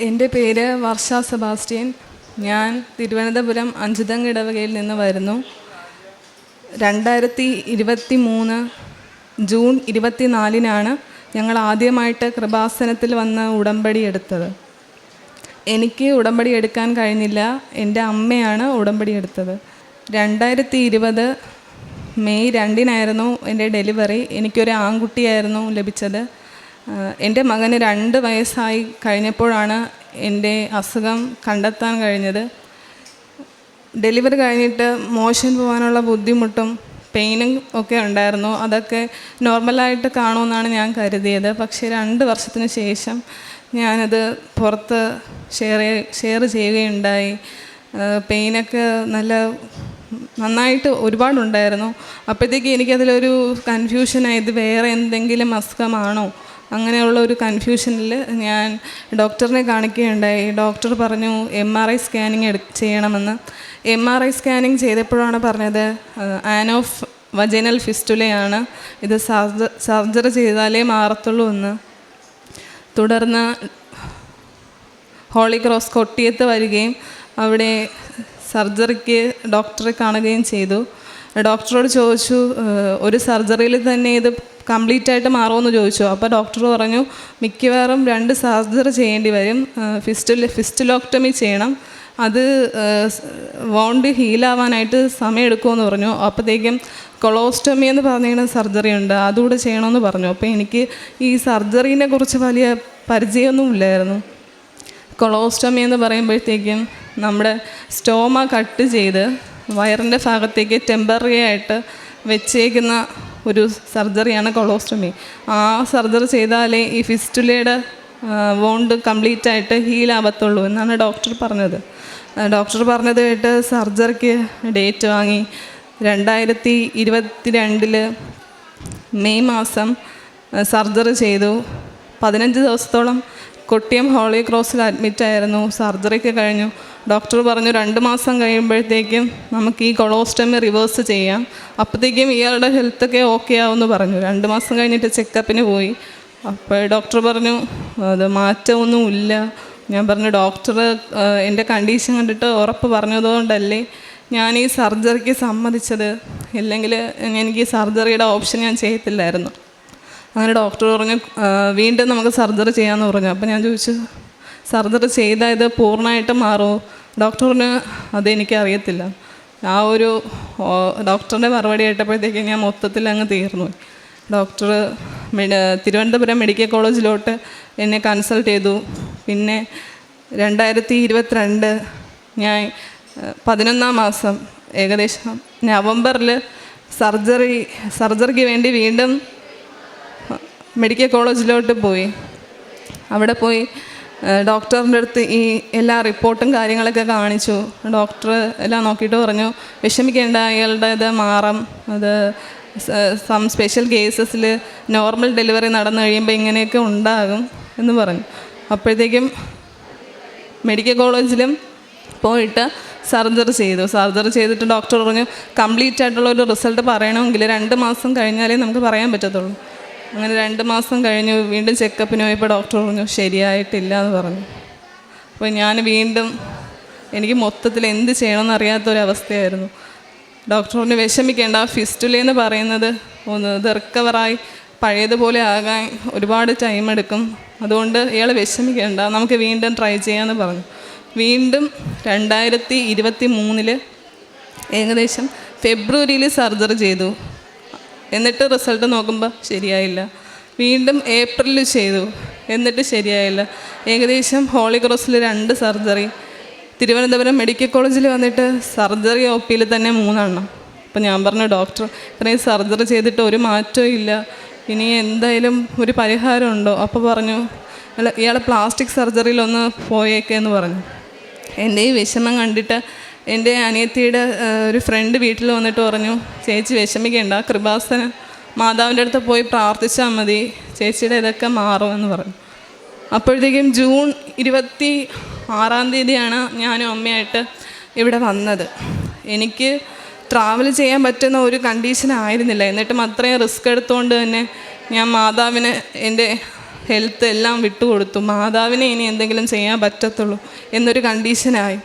എന്റെ പേര് വർഷ സെബാസ്റ്റ്യൻ. ഞാൻ തിരുവനന്തപുരം അഞ്ചുതങ് ഇടവകയിൽ നിന്ന് വരുന്നു. രണ്ടായിരത്തി ഇരുപത്തി മൂന്ന് ജൂൺ ഇരുപത്തിനാലിനാണ് ഞങ്ങൾ ആദ്യമായിട്ട് കൃപാസനത്തിൽ വന്ന് ഉടമ്പടി എടുത്തത്. എനിക്ക് ഉടമ്പടി എടുക്കാൻ കഴിഞ്ഞില്ല. എന്റെ അമ്മയാണ് ഉടമ്പടി എടുത്തത്. രണ്ടായിരത്തി ഇരുപത് മെയ് രണ്ടിനായിരുന്നു എന്റെ ഡെലിവറി. എനിക്കൊരു ആൺകുട്ടിയായിരുന്നു ലഭിച്ചത്. എന്റെ മകന് രണ്ട് വയസ്സായി കഴിഞ്ഞപ്പോഴാണ് എന്റെ അസുഖം കണ്ടെത്താൻ കഴിഞ്ഞത്. ഡെലിവറി കഴിഞ്ഞിട്ട് മോഷൻ പോകാനുള്ള ബുദ്ധിമുട്ടും പെയിനും ഒക്കെ ഉണ്ടായിരുന്നു. അതൊക്കെ നോർമലായിട്ട് കാണുമെന്നാണ് ഞാൻ കരുതിയത്. പക്ഷേ രണ്ട് വർഷത്തിന് ശേഷം ഞാനത് പുറത്ത് ഷെയർ ഷെയർ ചെയ്യുകയുണ്ടായി. പെയിനൊക്കെ നല്ല നന്നായിട്ട് ഒരുപാടുണ്ടായിരുന്നു. അപ്പോഴത്തേക്ക് എനിക്കതിലൊരു കൺഫ്യൂഷനായി ഇത് വേറെ എന്തെങ്കിലും അസുഖമാണോ? അങ്ങനെയുള്ള ഒരു കൺഫ്യൂഷനിൽ ഞാൻ ഡോക്ടറിനെ കാണിക്കുകയുണ്ടായി. ഡോക്ടർ പറഞ്ഞു എം ആർ ഐ സ്കാനിങ് എടു ചെയ്യണമെന്ന്. എം ആർ ഐ സ്കാനിങ് ചെയ്തപ്പോഴാണ് പറഞ്ഞത് ആനോഫ് വജനൽ ഫിസ്റ്റുലയാണ് ഇത് സർജ സർജറി ചെയ്താലേ മാറത്തുള്ളൂ എന്ന്. തുടർന്ന് ഹോളി ക്രോസ് കൊട്ടിയത്ത് വരികയും അവിടെ സർജറിക്ക് ഡോക്ടറെ കാണുകയും ചെയ്തു. ഡോക്ടറോട് ചോദിച്ചു ഒരു സർജറിയിൽ തന്നെ ഇത് കംപ്ലീറ്റ് ആയിട്ട് മാറുമെന്ന് ചോദിച്ചു. അപ്പോൾ ഡോക്ടർ പറഞ്ഞു മിക്കവാറും രണ്ട് സർജറി ചെയ്യേണ്ടി വരും. ഫിസ്റ്റ് ഫിസ്റ്റിലോക്ടമി ചെയ്യണം. അത് വോണ്ട് ഹീലാവാനായിട്ട് സമയമെടുക്കുമെന്ന് പറഞ്ഞു. അപ്പോഴത്തേക്കും കൊളോസ്റ്റമി എന്ന് പറഞ്ഞിങ്ങനെ സർജറി ഉണ്ട്. അതുകൂടെ ചെയ്യണമെന്ന് പറഞ്ഞു. അപ്പോൾ എനിക്ക് ഈ സർജറീനെ കുറിച്ച് വലിയ പരിചയമൊന്നും ഇല്ലായിരുന്നു. കൊളോസ്റ്റമി എന്ന് പറയുമ്പോഴത്തേക്കും നമ്മുടെ സ്റ്റോമ കട്ട് ചെയ്ത് വയറിന്റെ ഭാഗത്തേക്ക് ടെമ്പററി ആയിട്ട് വെച്ചേക്കുന്ന ഒരു സർജറിയാണ് കൊളോസ്റ്റമി. ആ സർജറി ചെയ്താലേ ഈ ഫിസ്റ്റുലയുടെ വോണ്ട് കംപ്ലീറ്റ് ആയിട്ട് ഹീൽ ആവത്തുള്ളൂ എന്നാണ് ഡോക്ടർ പറഞ്ഞത്. ഡോക്ടർ പറഞ്ഞത് കേട്ട് സർജറിക്ക് ഡേറ്റ് വാങ്ങി. രണ്ടായിരത്തി ഇരുപത്തി രണ്ടിൽ മെയ് മാസം സർജറി ചെയ്തു. പതിനഞ്ച് ദിവസത്തോളം കൊട്ടിയം ഹോളി ക്രോസിൽ അഡ്മിറ്റ് ആയിരുന്നു. സർജറിക്ക് കഴിഞ്ഞു. ഡോക്ടർ പറഞ്ഞു രണ്ട് മാസം കഴിയുമ്പോഴത്തേക്കും നമുക്ക് ഈ കൊളോസ്റ്റമി റിവേഴ്സ് ചെയ്യാം. അപ്പോഴത്തേക്കും ഇയാളുടെ ഹെൽത്തൊക്കെ ഓക്കെ ആവുമെന്ന് പറഞ്ഞു. രണ്ട് മാസം കഴിഞ്ഞിട്ട് ചെക്കപ്പിന് പോയി. അപ്പോൾ ഡോക്ടർ പറഞ്ഞു അത് മാറ്റമൊന്നുമില്ല ഞാൻ പറഞ്ഞു ഡോക്ടർ എന്റെ കണ്ടീഷൻ കണ്ടിട്ട് ഉറപ്പ് പറഞ്ഞതുകൊണ്ടല്ലേ ഞാൻ ഈ സർജറിക്ക് സമ്മതിച്ചത്. ഇല്ലെങ്കിൽ എനിക്ക് സർജറിയുടെ ഓപ്ഷൻ ഞാൻ ചെയ്യത്തില്ലായിരുന്നു. അങ്ങനെ ഡോക്ടർ പറഞ്ഞു വീണ്ടും നമുക്ക് സർജറി ചെയ്യാമെന്ന് പറഞ്ഞു. അപ്പോൾ ഞാൻ ചോദിച്ചു സർജറി ചെയ്താൽ ഇത് പൂർണമായിട്ട് മാറുമോ? ഡോക്ടർ പറഞ്ഞു അതെനിക്ക് അറിയത്തില്ല ആ ഒരു ഡോക്ടറിന്റെ മറുപടി ആയിട്ടപ്പോഴത്തേക്ക് ഞാൻ മൊത്തത്തിൽ അങ്ങ് തീർന്നു. ഡോക്ടർ തിരുവനന്തപുരം മെഡിക്കൽ കോളേജിലോട്ട് എന്നെ കൺസൾട്ട് ചെയ്തു. പിന്നെ രണ്ടായിരത്തി ഇരുപത്തിരണ്ട് ഞാൻ പതിനൊന്നാം മാസം ഏകദേശം നവംബറിൽ സർജറി സർജറിക്ക് വേണ്ടി വീണ്ടും മെഡിക്കൽ കോളേജിലോട്ട് പോയി. അവിടെ പോയി ഡോക്ടറിന്റെ അടുത്ത് ഈ എല്ലാ റിപ്പോർട്ടും കാര്യങ്ങളൊക്കെ കാണിച്ചു. ഡോക്ടർ എല്ലാം നോക്കിയിട്ട് പറഞ്ഞു വിഷമിക്കേണ്ട അയാളുടെ ഇത് മാറാം അത് സം സ്പെഷ്യൽ കേസസിൽ നോർമൽ ഡെലിവറി നടന്നു കഴിയുമ്പോൾ ഇങ്ങനെയൊക്കെ ഉണ്ടാകും എന്ന് പറഞ്ഞു. അപ്പോഴത്തേക്കും മെഡിക്കൽ കോളേജിലും പോയിട്ട് സർജറി ചെയ്തു. സർജറി ചെയ്തിട്ട് ഡോക്ടർ പറഞ്ഞു കംപ്ലീറ്റ് ആയിട്ടുള്ള ഒരു റിസൾട്ട് പറയണമെങ്കിൽ രണ്ട് മാസം കഴിഞ്ഞാലേ നമുക്ക് പറയാൻ പറ്റത്തുള്ളൂ. അങ്ങനെ രണ്ട് മാസം കഴിഞ്ഞു വീണ്ടും ചെക്കപ്പിന് പോയപ്പോൾ ഡോക്ടർ പറഞ്ഞു ശരിയായിട്ടില്ല എന്ന് പറഞ്ഞു. അപ്പോൾ ഞാൻ വീണ്ടും എനിക്ക് മൊത്തത്തിൽ എന്ത് ചെയ്യണമെന്ന് അറിയാത്തൊരവസ്ഥയായിരുന്നു. ഡോക്ടർ പറഞ്ഞു വിഷമിക്കേണ്ട ഫിസ്റ്റുല എന്ന് പറയുന്നത് ഒന്ന് ഇത് റിക്കവറായി പഴയതുപോലെ ആകാൻ ഒരുപാട് ടൈം എടുക്കും. അതുകൊണ്ട് ഇയാൾ വിഷമിക്കേണ്ട നമുക്ക് വീണ്ടും ട്രൈ ചെയ്യാമെന്ന് പറഞ്ഞു. വീണ്ടും രണ്ടായിരത്തി ഇരുപത്തി മൂന്നിൽ ഏകദേശം ഫെബ്രുവരിയിൽ സർജറി ചെയ്തു. എന്നിട്ട് റിസൾട്ട് നോക്കുമ്പോൾ ശരിയായില്ല. വീണ്ടും ഏപ്രിലിൽ ചെയ്തു. എന്നിട്ട് ശരിയായില്ല. ഏകദേശം ഹോളി ക്രോസിൽ രണ്ട് സർജറി തിരുവനന്തപുരം മെഡിക്കൽ കോളേജിൽ വന്നിട്ട് സർജറി ഒ പിയിൽ തന്നെ മൂന്നെണ്ണം. അപ്പം ഞാൻ പറഞ്ഞു ഡോക്ടർ ഇത്രയും സർജറി ചെയ്തിട്ട് ഒരു മാറ്റവും ഇല്ല. ഇനി എന്തായാലും ഒരു പരിഹാരം ഉണ്ടോ? അപ്പോൾ പറഞ്ഞു "അല്ല, ഇയാളെ പ്ലാസ്റ്റിക് സർജറിയിലൊന്ന് പോയേക്കെന്ന് പറഞ്ഞു. എന്റെ ഈ വിഷമം കണ്ടിട്ട് എന്റെ അനിയത്തിയുടെ ഒരു ഫ്രണ്ട് വീട്ടിൽ വന്നിട്ട് പറഞ്ഞു ചേച്ചി വിഷമിക്കേണ്ട കൃപാസന മാതാവിന്റെ അടുത്ത് പോയി പ്രാർത്ഥിച്ചാൽ മതി ചേച്ചിയുടെ ഇതൊക്കെ മാറുമെന്ന് പറഞ്ഞു. അപ്പോഴത്തേക്കും ജൂൺ ഇരുപത്തി ആറാം തീയതിയാണ് ഞാനും അമ്മയായിട്ട് ഇവിടെ വന്നത്. എനിക്ക് ട്രാവൽ ചെയ്യാൻ പറ്റുന്ന ഒരു കണ്ടീഷൻ ആയിരുന്നില്ല. എന്നിട്ടും അത്രയും റിസ്ക് എടുത്തുകൊണ്ട് തന്നെ ഞാൻ മാതാവിന് എന്റെ ഹെൽത്ത് എല്ലാം വിട്ടുകൊടുത്തു. മാതാവിനെ ഇനി എന്തെങ്കിലും ചെയ്യാൻ പറ്റത്തുള്ളൂ എന്നൊരു കണ്ടീഷനായി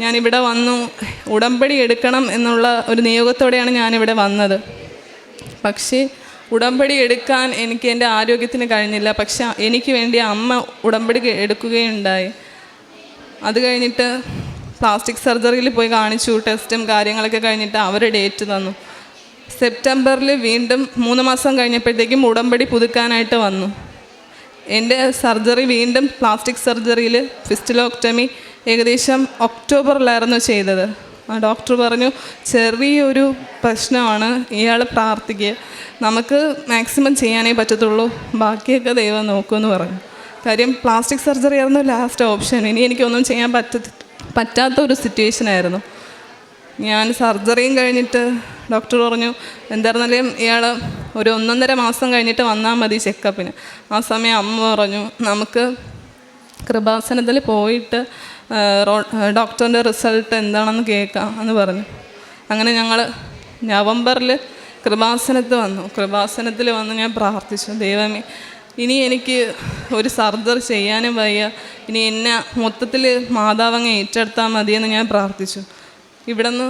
ഞാനിവിടെ വന്നു. ഉടമ്പടി എടുക്കണം എന്നുള്ള ഒരു നിയോഗത്തോടെയാണ് ഞാനിവിടെ വന്നത്. പക്ഷേ ഉടമ്പടി എടുക്കാൻ എനിക്ക് എന്റെ ആരോഗ്യത്തിന് കഴിഞ്ഞില്ല. പക്ഷെ എനിക്ക് വേണ്ടി അമ്മ ഉടമ്പടി എടുക്കുകയുണ്ടായി. അത് കഴിഞ്ഞിട്ട് പ്ലാസ്റ്റിക് സർജറിയിൽ പോയി കാണിച്ചു. ടെസ്റ്റും കാര്യങ്ങളൊക്കെ കഴിഞ്ഞിട്ട് അവർ ഡേറ്റ് തന്നു. സെപ്റ്റംബറിൽ വീണ്ടും മൂന്ന് മാസം കഴിഞ്ഞപ്പോഴത്തേക്കും ഉടമ്പടി പുതുക്കാനായിട്ട് വന്നു. എന്റെ സർജറി വീണ്ടും പ്ലാസ്റ്റിക് സർജറിയിൽ ഫിസ്റ്റിലോക്ടമി ഏകദേശം ഒക്ടോബറിലായിരുന്നു ചെയ്തത്. ആ ഡോക്ടർ പറഞ്ഞു ചെറിയൊരു പ്രശ്നമാണ് ഇയാൾ പ്രാർത്ഥിക്കുക നമുക്ക് മാക്സിമം ചെയ്യാനേ പറ്റത്തുള്ളൂ. ബാക്കിയൊക്കെ ദൈവം നോക്കുമെന്ന് പറഞ്ഞു. കാര്യം പ്ലാസ്റ്റിക് സർജറി ആയിരുന്നു ലാസ്റ്റ് ഓപ്ഷൻ. ഇനി എനിക്കൊന്നും ചെയ്യാൻ പറ്റ പറ്റാത്ത ഒരു സിറ്റുവേഷൻ ആയിരുന്നു ഞാൻ സർജറിയും കഴിഞ്ഞിട്ട് ഡോക്ടർ പറഞ്ഞു എന്തായിരുന്നാലും ഇയാൾ ഒരു ഒന്നൊന്നര മാസം കഴിഞ്ഞിട്ട് വന്നാൽ മതി ചെക്കപ്പിന്. ആ സമയം അമ്മ പറഞ്ഞു നമുക്ക് കൃപാസനത്തിൽ പോയിട്ട് ഡോക്ടറിന്റെ റിസൾട്ട് എന്താണെന്ന് കേൾക്കാം എന്ന് പറഞ്ഞു. അങ്ങനെ ഞങ്ങൾ നവംബറിൽ കൃപാസനത്ത് വന്നു. കൃപാസനത്തിൽ വന്ന് ഞാൻ പ്രാർത്ഥിച്ചു ദൈവമേ ഇനി എനിക്ക് ഒരു സർജറി ചെയ്യാനും വയ്യ. ഇനി എന്നെ മൊത്തത്തിൽ മാതാവങ്ങ് ഏറ്റെടുത്താൽ മതിയെന്ന് ഞാൻ പ്രാർത്ഥിച്ചു. ഇവിടെ നിന്ന്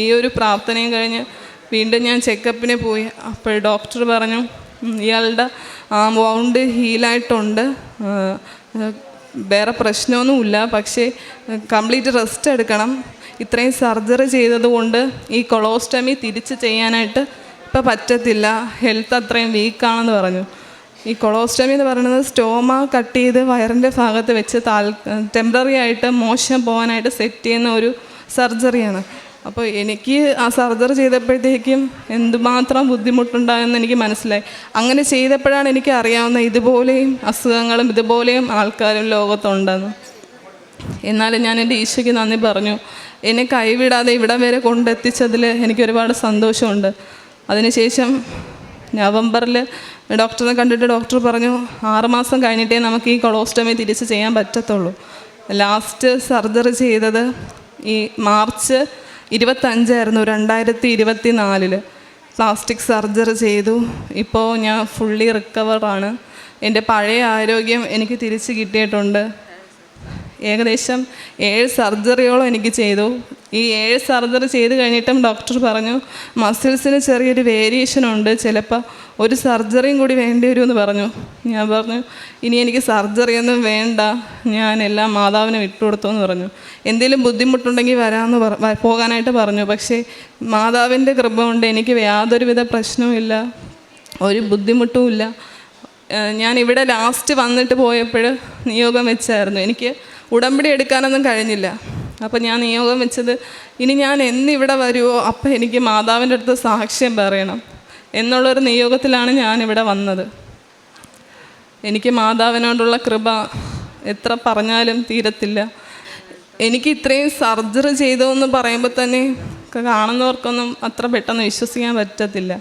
ഈ ഒരു പ്രാർത്ഥനയും കഴിഞ്ഞ് വീണ്ടും ഞാൻ ചെക്കപ്പിന് പോയി. അപ്പോൾ ഡോക്ടർ പറഞ്ഞു ഇയാളുടെ വൗണ്ട് ഹീലായിട്ടുണ്ട് വേറെ പ്രശ്നമൊന്നുമില്ല. പക്ഷേ കംപ്ലീറ്റ് റെസ്റ്റ് എടുക്കണം. ഇത്രയും സർജറി ചെയ്തതുകൊണ്ട് ഈ കൊളോസ്റ്റമി തിരിച്ച് ചെയ്യാനായിട്ട് ഇപ്പം പറ്റത്തില്ല. ഹെൽത്ത് അത്രയും വീക്കാണെന്ന് പറഞ്ഞു. ഈ കൊളോസ്റ്റമി എന്ന് പറയുന്നത് സ്റ്റോമ കട്ട് ചെയ്ത് വയറിന്റെ ഭാഗത്ത് വെച്ച് താൽ ടെമ്പററി ആയിട്ട് മോശം പോകാനായിട്ട് സെറ്റ് ചെയ്യുന്ന ഒരു സർജറിയാണ് അപ്പോൾ എനിക്ക് ആ സർജറി ചെയ്തപ്പോഴത്തേക്കും എന്തുമാത്രം ബുദ്ധിമുട്ടുണ്ടായെന്ന് എനിക്ക് മനസ്സിലായി. അങ്ങനെ ചെയ്തപ്പോഴാണ് എനിക്ക് അറിയാവുന്ന ഇതുപോലെയും അസുഖങ്ങളും ഇതുപോലെയും ആൾക്കാരും ലോകത്തുണ്ടെന്ന്. എന്നാലും ഞാൻ എന്റെ ഈശോയ്ക്ക് നന്ദി പറഞ്ഞു. എന്നെ കൈവിടാതെ ഇവിടെ വരെ കൊണ്ടെത്തിച്ചതിൽ എനിക്ക് ഒരുപാട് സന്തോഷമുണ്ട്. അതിനുശേഷം നവംബറിൽ ഡോക്ടറിനെ കണ്ടിട്ട് ഡോക്ടർ പറഞ്ഞു ആറുമാസം കഴിഞ്ഞിട്ടേ നമുക്ക് ഈ കൊളോസ്റ്റമി തിരിച്ച് ചെയ്യാൻ പറ്റത്തുള്ളൂ. ലാസ്റ്റ് സർജറി ചെയ്തത് ഈ മാർച്ച് ഇരുപത്തഞ്ചായിരുന്നു രണ്ടായിരത്തി ഇരുപത്തി നാലിൽ പ്ലാസ്റ്റിക് സർജറി ചെയ്തു. ഇപ്പോൾ ഞാൻ ഫുള്ളി റിക്കവറാണ് എന്റെ പഴയ ആരോഗ്യം എനിക്ക് തിരിച്ച് കിട്ടിയിട്ടുണ്ട്. ഏകദേശം ഏഴ് സർജറിയോളം എനിക്ക് ചെയ്തു. ഈ ഏഴ് സർജറി ചെയ്ത് കഴിഞ്ഞിട്ടും ഡോക്ടർ പറഞ്ഞു മസിൽസിന് ചെറിയൊരു വേരിയേഷൻ ഉണ്ട് ചിലപ്പോൾ ഒരു സർജറിയും കൂടി വേണ്ടി എന്ന് പറഞ്ഞു. ഞാൻ പറഞ്ഞു ഇനി എനിക്ക് സർജറിയൊന്നും വേണ്ട ഞാൻ എല്ലാം മാതാവിന് വിട്ടുകൊടുത്തു എന്ന് പറഞ്ഞു. എന്തെങ്കിലും ബുദ്ധിമുട്ടുണ്ടെങ്കിൽ വരാമെന്ന് പറ പോകാനായിട്ട് പറഞ്ഞു. പക്ഷേ മാതാവിന്റെ കൃപ കൊണ്ട് എനിക്ക് യാതൊരുവിധ പ്രശ്നവുമില്ല ഒരു ബുദ്ധിമുട്ടുമില്ല ഞാൻ ഇവിടെ ലാസ്റ്റ് വന്നിട്ട് പോയപ്പോൾ നിയോഗം വെച്ചായിരുന്നു. എനിക്ക് ഉടമ്പടി എടുക്കാനൊന്നും കഴിഞ്ഞില്ല. അപ്പോൾ ഞാൻ നിയോഗം വെച്ചത് ഇനി ഞാൻ എന്നിവിടെ വരുമോ അപ്പം എനിക്ക് മാതാവിന്റെ അടുത്ത് സാക്ഷ്യം പറയണം. എന്നുള്ളൊരു നിയോഗത്തിലാണ് ഞാനിവിടെ വന്നത്. എനിക്ക് മാതാവിനോടുള്ള കൃപ എത്ര പറഞ്ഞാലും തീരത്തില്ല. എനിക്ക് ഇത്രയും സർജറി ചെയ്തു എന്ന് പറയുമ്പോൾ തന്നെ കാണുന്നവർക്കൊന്നും അത്ര പെട്ടെന്ന് വിശ്വസിക്കാൻ പറ്റത്തില്ല.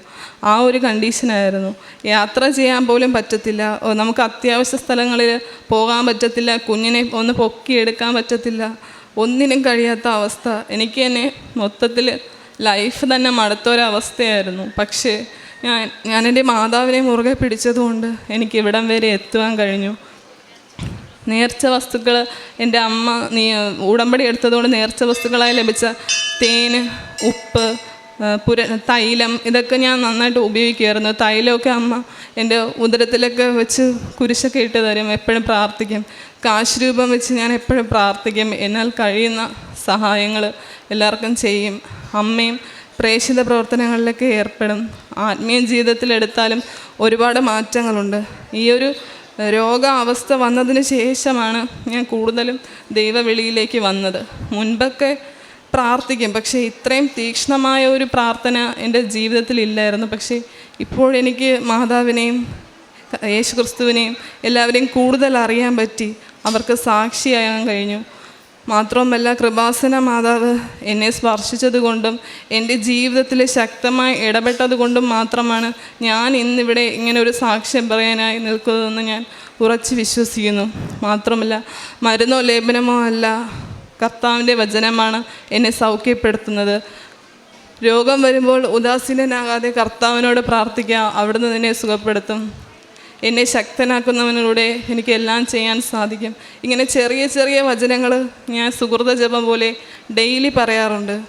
ആ ഒരു കണ്ടീഷനായിരുന്നു. യാത്ര ചെയ്യാൻ പോലും പറ്റത്തില്ല. നമുക്ക് അത്യാവശ്യ സ്ഥലങ്ങളിൽ പോകാൻ പറ്റത്തില്ല. കുഞ്ഞിനെ ഒന്ന് പൊക്കിയെടുക്കാൻ പറ്റത്തില്ല. ഒന്നിനും കഴിയാത്ത അവസ്ഥ. എനിക്ക് തന്നെ മൊത്തത്തിൽ ലൈഫ് തന്നെ മടുത്തൊരവസ്ഥയായിരുന്നു. പക്ഷേ ഞാൻ ഞാൻ എന്റെ മാതാവിനെ മുറുകെ പിടിച്ചതുകൊണ്ട് എനിക്ക് ഇവിടം വരെ എത്തുവാൻ കഴിഞ്ഞു. നേർച്ച വസ്തുക്കൾ എന്റെ അമ്മ നീ ഉടമ്പടി എടുത്തതുകൊണ്ട് നേർച്ച വസ്തുക്കളായി ലഭിച്ച തേന് ഉപ്പ് പുര തൈലം ഇതൊക്കെ ഞാൻ നന്നായിട്ട് ഉപയോഗിക്കുമായിരുന്നു തൈലമൊക്കെ അമ്മ എന്റെ ഉദരത്തിലൊക്കെ വെച്ച് കുരിശൊക്കെ ഇട്ട് തരും എപ്പോഴും പ്രാർത്ഥിക്കും. കാശ് രൂപം വെച്ച് ഞാൻ എപ്പോഴും പ്രാർത്ഥിക്കും. എന്നാൽ കഴിയുന്ന സഹായങ്ങൾ എല്ലാവർക്കും ചെയ്യും. അമ്മയും പ്രേക്ഷിത പ്രവർത്തനങ്ങളിലൊക്കെ ഏർപ്പെടും. ആത്മീയ ജീവിതത്തിലെടുത്താലും ഒരുപാട് മാറ്റങ്ങളുണ്ട്. ഈ ഒരു രോഗാവസ്ഥ വന്നതിന് ശേഷമാണ് ഞാൻ കൂടുതലും ദൈവവിളിയിലേക്ക് വന്നത്. മുൻപൊക്കെ പ്രാർത്ഥിക്കും. പക്ഷേ ഇത്രയും തീക്ഷ്ണമായ ഒരു പ്രാർത്ഥന എന്റെ ജീവിതത്തിൽ ഇല്ലായിരുന്നു പക്ഷേ ഇപ്പോഴെനിക്ക് മാതാവിനെയും യേശു ക്രിസ്തുവിനെയും എല്ലാവരെയും കൂടുതൽ അറിയാൻ പറ്റി. അവർക്ക് സാക്ഷിയാകാൻ കഴിഞ്ഞു. മാത്രവുമല്ല കൃപാസന മാതാവ് എന്നെ സ്പർശിച്ചതുകൊണ്ടും എന്റെ ജീവിതത്തിൽ ശക്തമായി ഇടപെട്ടതുകൊണ്ടും മാത്രമാണ് ഞാൻ ഇന്നിവിടെ ഇങ്ങനെ ഒരു സാക്ഷ്യം പറയാനായി നിൽക്കുന്നതെന്ന് ഞാൻ ഉറച്ചു വിശ്വസിക്കുന്നു. മാത്രമല്ല മരുന്നോ ലേപനമോ അല്ല കർത്താവിന്റെ വചനമാണ് എന്നെ സൗഖ്യപ്പെടുത്തുന്നത്. രോഗം വരുമ്പോൾ ഉദാസീനനാകാതെ കർത്താവിനോട് പ്രാർത്ഥിക്കുക. അവിടുന്ന് നിന്നെ സുഖപ്പെടുത്തും. എന്നെ ശക്തനാക്കുന്നവനിലൂടെ എനിക്ക് എല്ലാം ചെയ്യാൻ സാധിക്കും. ഇങ്ങനെ ചെറിയ ചെറിയ വചനങ്ങൾ ഞാൻ സുഹൃത ജപം പോലെ ഡെയിലി പറയാറുണ്ട്.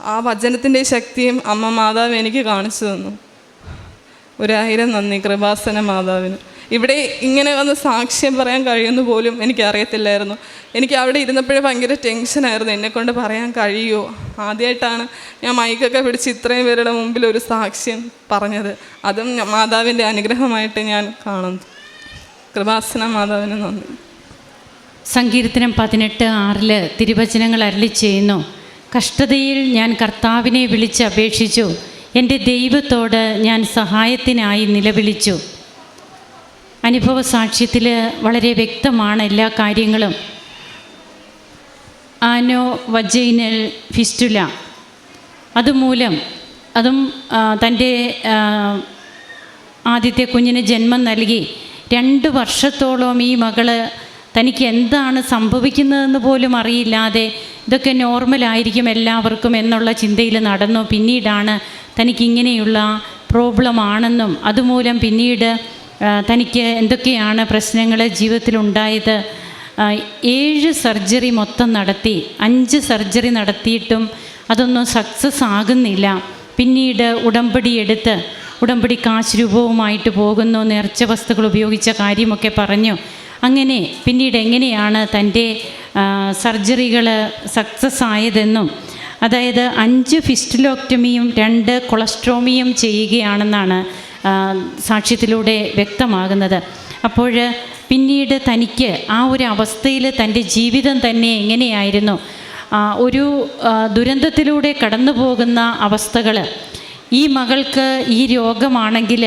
ആ വചനത്തിന്റെ ശക്തിയും അമ്മ മാതാവ് എനിക്ക് കാണിച്ചു തന്നു. ഒരായിരം നന്ദി കൃപാസന മാതാവിന്. ഇവിടെ ഇങ്ങനെ വന്ന് സാക്ഷ്യം പറയാൻ കഴിയുമെന്ന് പോലും എനിക്ക് അറിയത്തില്ലായിരുന്നു എനിക്ക് അവിടെ ഇരുന്നപ്പോഴേ ഭയങ്കര ടെൻഷനായിരുന്നു എന്നെക്കൊണ്ട് പറയാൻ കഴിയുമോ? ആദ്യമായിട്ടാണ് ഞാൻ മൈക്കൊക്കെ പിടിച്ച് ഇത്രയും പേരുടെ മുമ്പിൽ ഒരു സാക്ഷ്യം പറഞ്ഞത്. അതും മാതാവിന്റെ അനുഗ്രഹമായിട്ട് ഞാൻ കാണുന്നു. കൃപാസന മാതാവിന് നന്ദി. സങ്കീർത്തനം പതിനെട്ട് ആറിൽ തിരുവചനങ്ങൾ അരളി ചെയ്യുന്നു. കഷ്ടതയിൽ ഞാൻ കർത്താവിനെ വിളിച്ച് അപേക്ഷിച്ചു. എന്റെ ദൈവത്തോട് ഞാൻ സഹായത്തിനായി നിലവിളിച്ചു. അനുഭവ സാക്ഷ്യത്തിൽ വളരെ വ്യക്തമാണ് എല്ലാ കാര്യങ്ങളും. Ano vaginal fistula. അതുമൂലം അതും തന്റെ ആദ്യത്തെ കുഞ്ഞിന് ജന്മം നൽകി രണ്ട് വർഷത്തോളം ഈ മകൾ തനിക്ക് എന്താണ് സംഭവിക്കുന്നതെന്ന് പോലും അറിയില്ലാതെ ഇതൊക്കെ നോർമലായിരിക്കും എല്ലാവർക്കും എന്നുള്ള ചിന്തയിൽ നടന്നു. പിന്നീടാണ് തനിക്കിങ്ങനെയുള്ള പ്രോബ്ലം ആണെന്നും അതുമൂലം പിന്നീട് തനിക്ക് എന്തൊക്കെയാണ് പ്രശ്നങ്ങൾ ജീവിതത്തിൽ ഉണ്ടായത് ഏഴ് സർജറി മൊത്തം നടത്തി അഞ്ച് സർജറി നടത്തിയിട്ടും അതൊന്നും സക്സസ് ആകുന്നില്ല. പിന്നീട് ഉടമ്പടി എടുത്ത് ഉടമ്പടി കാശ് രൂപവുമായിട്ട് പോകുന്നു നേർച്ച വസ്തുക്കൾ ഉപയോഗിച്ച കാര്യമൊക്കെ പറഞ്ഞു. അങ്ങനെ പിന്നീട് എങ്ങനെയാണ് തന്റെ സർജറികൾ സക്സസ് ആയതെന്നും അതായത് അഞ്ച് ഫിസ്റ്റിലോക്ടമിയും രണ്ട് കൊളസ്ട്രോമിയും ചെയ്യുകയാണെന്നാണ് സാക്ഷ്യത്തിലൂടെ വ്യക്തമാകുന്നത്. അപ്പോൾ പിന്നീട് തനിക്ക് ആ ഒരു അവസ്ഥയിൽ തന്റെ ജീവിതം തന്നെ എങ്ങനെയായിരുന്നു? ഒരു ദുരന്തത്തിലൂടെ കടന്നു പോകുന്ന അവസ്ഥകൾ ഈ മകൾക്ക് ഈ രോഗമാണെങ്കിൽ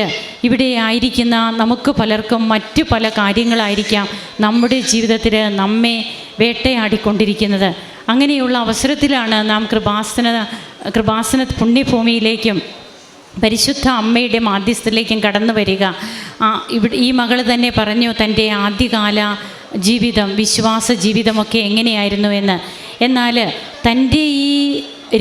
ഇവിടെ ആയിരിക്കുന്ന നമുക്ക് പലർക്കും മറ്റു പല കാര്യങ്ങളായിരിക്കാം നമ്മുടെ ജീവിതത്തിൽ നമ്മെ വേട്ടയാടിക്കൊണ്ടിരിക്കുന്നത്. അങ്ങനെയുള്ള അവസരത്തിലാണ് നാം കൃപാസന കൃപാസന പുണ്യഭൂമിയിലേക്കും പരിശുദ്ധ അമ്മയുടെ മാധ്യസ്ഥത്തിലേക്കും കടന്നു വരിക. ഇവിടെ ഈ മകൾ തന്നെ പറഞ്ഞു തന്റെ ആദ്യകാല ജീവിതം വിശ്വാസ ജീവിതമൊക്കെ എങ്ങനെയായിരുന്നു എന്ന്? എന്നാൽ തന്റെ ഈ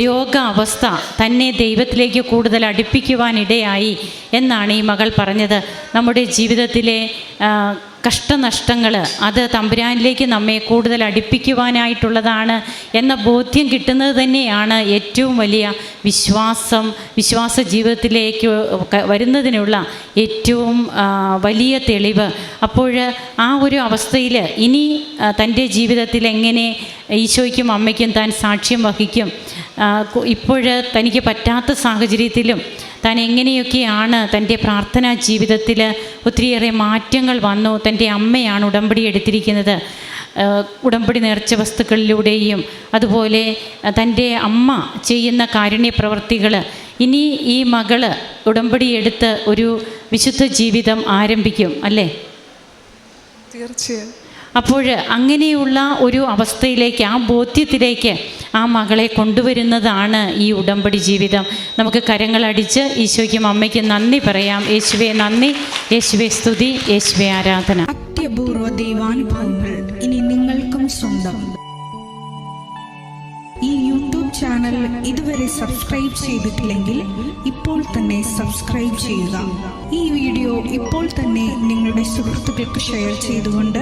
രോഗാവസ്ഥ തന്നെ ദൈവത്തിലേക്ക് കൂടുതൽ അടുപ്പിക്കുവാനിടയായി എന്നാണ് ഈ മകൾ പറഞ്ഞത്. നമ്മുടെ ജീവിതത്തിലെ കഷ്ടനഷ്ടങ്ങൾ അത് തമ്പുരാനിലേക്ക് നമ്മെ കൂടുതൽ അടുപ്പിക്കുവാനായിട്ടുള്ളതാണ് എന്ന ബോധ്യം കിട്ടുന്നത് തന്നെയാണ് ഏറ്റവും വലിയ വിശ്വാസം വിശ്വാസ ജീവിതത്തിലേക്ക് വരുന്നതിനുള്ള ഏറ്റവും വലിയ തെളിവ്. അപ്പോൾ ആ ഒരു അവസ്ഥയിൽ ഇനി തന്റെ ജീവിതത്തിൽ എങ്ങനെ ഈശോയ്ക്കും അമ്മയ്ക്കും താൻ സാക്ഷ്യം വഹിക്കും? ഇപ്പോൾ തനിക്ക് പറ്റാത്ത സാഹചര്യത്തിലും താൻ എങ്ങനെയൊക്കെയാണ് തന്റെ പ്രാർത്ഥനാ ജീവിതത്തിൽ ഒത്തിരിയേറെ മാറ്റങ്ങൾ വന്നു? തന്റെ അമ്മയാണ് ഉടമ്പടി എടുത്തിരിക്കുന്നത്. ഉടമ്പടി നേർച്ച വസ്തുക്കളിലൂടെയും അതുപോലെ തന്റെ അമ്മ ചെയ്യുന്ന കാരുണ്യ പ്രവർത്തികൾ. ഇനി ഈ മകൾ ഉടമ്പടി എടുത്ത് ഒരു വിശുദ്ധ ജീവിതം ആരംഭിക്കും അല്ലേ? തീർച്ചയായും. അപ്പോൾ അങ്ങനെയുള്ള ഒരു അവസ്ഥയിലേക്ക് ആ ബോധ്യത്തിലേക്ക് ആ മകളെ കൊണ്ടുവരുന്നതാണ് ഈ ഉടമ്പടി ജീവിതം. നമുക്ക് കരങ്ങളടിച്ച് ഈശോയ്ക്കും അമ്മയ്ക്കും നന്ദി പറയാം. യേശുവെ നന്ദി യേശുവെ സ്തുതി യേശുവെ ആരാധന. അത്യപൂർവ ദൈവാനുഭവങ്ങൾ ഇനി നിങ്ങൾക്കും സ്വന്തം. ഈ യൂട്യൂബ് ചാനൽ ഇതുവരെ സബ്സ്ക്രൈബ് ചെയ്തിട്ടില്ലെങ്കിൽ ഇപ്പോൾ തന്നെ സബ്സ്ക്രൈബ് ചെയ്യുക. ഈ വീഡിയോ ഇപ്പോൾ തന്നെ നിങ്ങളുടെ സുഹൃത്തുക്കൾക്ക് ഷെയർ ചെയ്തുകൊണ്ട്